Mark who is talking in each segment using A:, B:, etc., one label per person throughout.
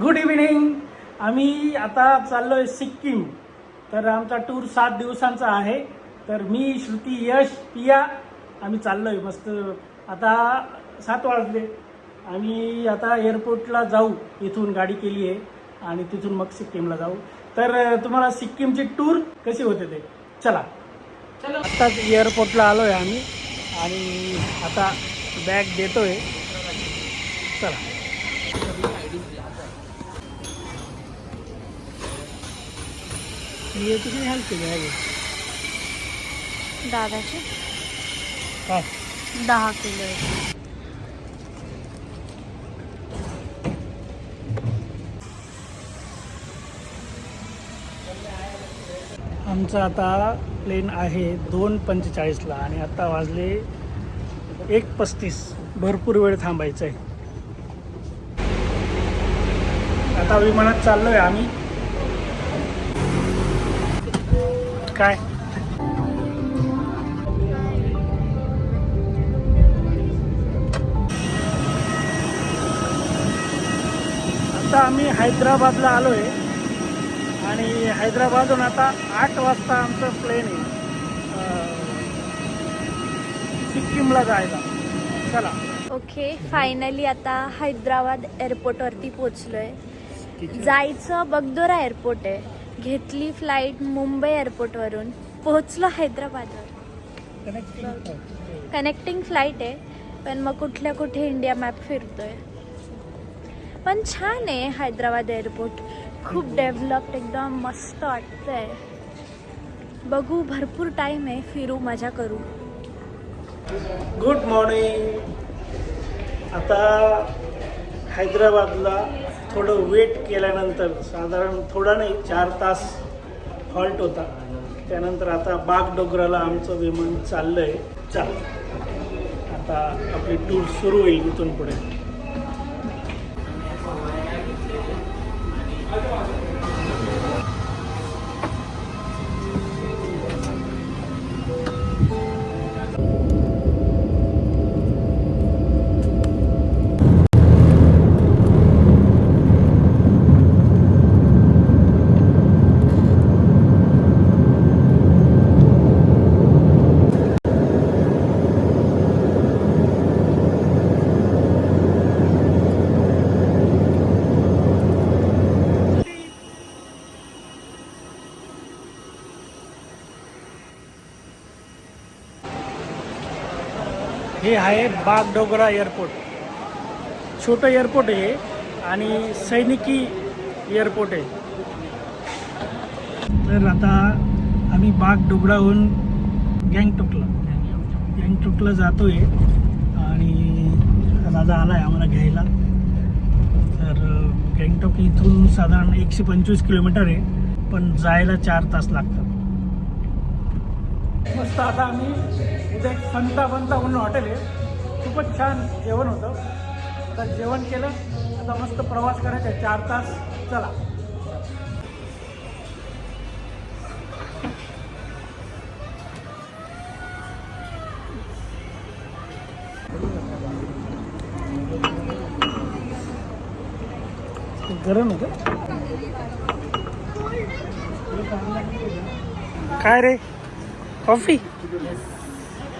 A: Good evening आम्ही आता चाललोय सिक्कीम. तर आमचा टूर सात दिवसांचा आहे. तर मी श्रुती यश पिया आम्ही चाललोय. मस्त. आता सात वाजले. आम्ही आता एअरपोर्टला जाऊ. इथून गाडी केली आहे. आणि तिथून मग सिक्कीमला जाऊ. तर तुम्हाला सिक्कीमची टूर कशी होते ते? चला. आत्ताच एअरपोर्टला आलो आहे आम्ही. आणि आता बॅग देतोय. चला. ये हेल्प केली आहे.
B: दादाचे?
A: काय?
B: दहा किलो आहे.
A: आमचं आता प्लेन आहे दोन पंचेचाळीसला आणि आत्ता वाजले एक पस्तीस. भरपूर वेळ थांबायचं आहे आता विमानात चाललो आहे आम्ही. काय? आता आम्ही हैदराबादला आलो आहे आणि हैदराबादहून आता आठ वाजता आमचं प्लेन आहे. सिक्कीमला जायला. चला.
B: ओके फायनली आता हैदराबाद एअरपोर्टवरती पोचलोय जायचं बगदोरा एअरपोर्ट आहे. घेतली फ्लाईट मुंबई एअरपोर्टवरून पोहोचलो हैदराबादवर. कनेक्टिंग फ्लाईट आहे. पण मग कुठल्या कुठे इंडिया मॅप फिरतोय. पण छान आहे हैदराबाद एअरपोर्ट खूप डेव्हलप्ड एकदम मस्त वाटतंय. बघू भरपूर टाईम आहे फिरू मजा करू.
A: गुड मॉर्निंग आता हैदराबादला थोडं वेट केल्यानंतर साधारण थोडा नाही चार तास हॉल्ट होता. त्यानंतर आता बागडोगराला आमचं विमान चाललं आहे चाल. आता आपली टूर सुरू होईल इथून पुढे. 맞아 맞아. हे आहे बागडोगरा एअरपोर्ट. छोटं एअरपोर्ट आहे आणि सैनिकी एअरपोर्ट आहे. तर आता आम्ही बागडोगराहून गँगटोकला गँगटोकला जातो आहे आणि दादा आला आहे आम्हाला घ्यायला. तर गँगटोक इथून साधारण एकशे पंचवीस किलोमीटर आहे पण जायला चार तास लागतात. मस्त आता आम्ही इथे एक संता बंता म्हणून हॉटेल आहे. खूपच छान जेवण होतं. आता जेवण केलं. आता मस्त प्रवास करायचा आहे. चार तास. चला. गरम आहे का? काय रे? कॉफी?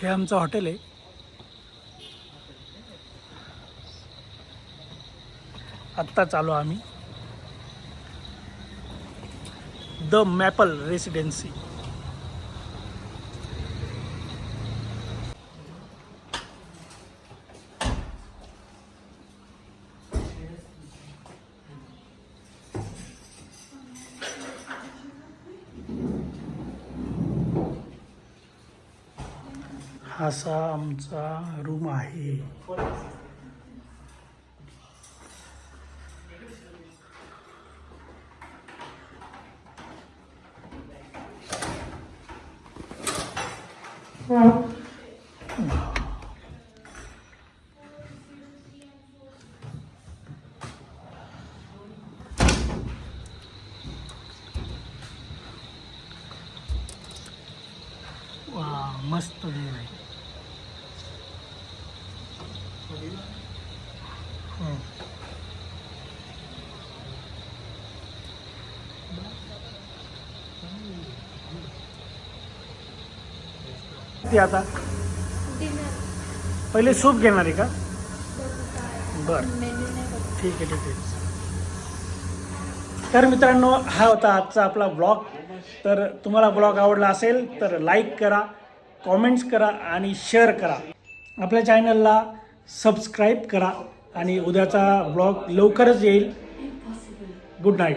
A: हे आमचं हॉटेल आहे. आत्ता चालू आम्ही. The Maple Residency. असा आमचा रूम आहे. वा मस्त देव आहे. ते आता? पहिले सूप घेणार आहे का? बर. ठीक आहे ठीक आहे. तर मित्रांनो हा होता आजचा आपला ब्लॉग तर तुम्हाला ब्लॉग आवडला असेल तर लाईक करा कॉमेंट्स करा आणि शेअर करा. आपल्या चॅनलला सबस्क्राईब करा. आणि उद्याचा ब्लॉग लवकरच येईल. Good night